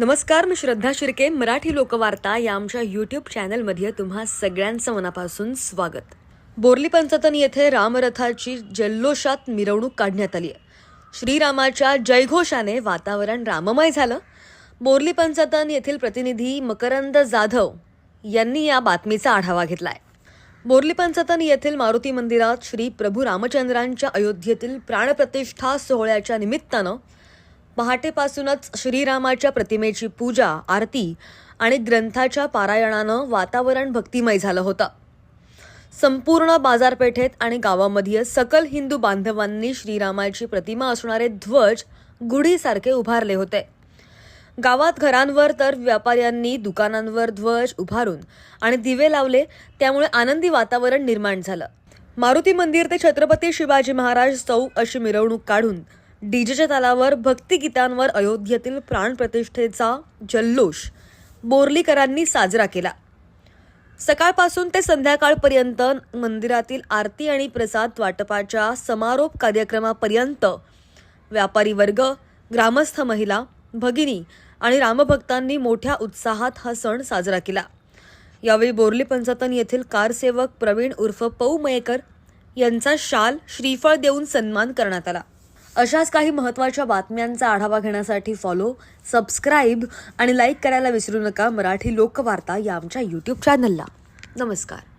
नमस्कार मी श्रद्धा शिर्के मराठी लोकवार्ता या आमच्या यूट्यूब चॅनलमध्ये तुम्हा सगळ्यांचं मनापासून स्वागत. बोर्ली पंचतन येथे रामरथाची जल्लोषात मिरवणूक काढण्यात आली आहे. श्रीरामाच्या जयघोषाने वातावरण राममय झालं. बोर्ली पंचतन येथील प्रतिनिधी मकरंद जाधव यांनी या बातमीचा आढावा घेतलाय. बोर्ली पंचतन येथील मारुती मंदिरात श्री प्रभू रामचंद्रांच्या अयोध्येतील प्राणप्रतिष्ठा सोहळ्याच्या निमित्तानं पहाटेपासूनच श्रीरामाच्या प्रतिमेची पूजा आरती आणि ग्रंथाच्या पारायणानं वातावरण भक्तिमय झालं होतं. संपूर्ण बाजारपेठेत आणि गावामध्ये सकल हिंदू बांधवांनी श्रीरामाची प्रतिमा असणारे ध्वज गुढीसारखे उभारले होते. गावात घरांवर तर व्यापाऱ्यांनी दुकानांवर ध्वज उभारून आणि दिवे लावले त्यामुळे आनंदी वातावरण निर्माण झालं. मारुती मंदिर ते छत्रपती शिवाजी महाराज चौक अशी मिरवणूक काढून डीजेच्या तालावर भक्तिगीतांवर अयोध्येतील प्राणप्रतिष्ठेचा जल्लोष बोर्लीकरांनी साजरा केला. सकाळपासून ते संध्याकाळपर्यंत मंदिरातील आरती आणि प्रसाद वाटपाच्या समारोप कार्यक्रमापर्यंत व्यापारी वर्ग ग्रामस्थ महिला भगिनी आणि रामभक्तांनी मोठ्या उत्साहात हा सण साजरा केला. यावेळी बोर्ली पंचतन येथील कारसेवक प्रवीण उर्फ पौ मयेकर यांचा शाल श्रीफळ देऊन सन्मान करण्यात आला. अशाच काही महत्त्वाच्या बातम्यांचा आढावा घेण्यासाठी फॉलो सबस्क्राईब आणि लाईक करायला विसरू नका. मराठी लोकवार्ता या आमच्या यूट्यूब चॅनलला नमस्कार.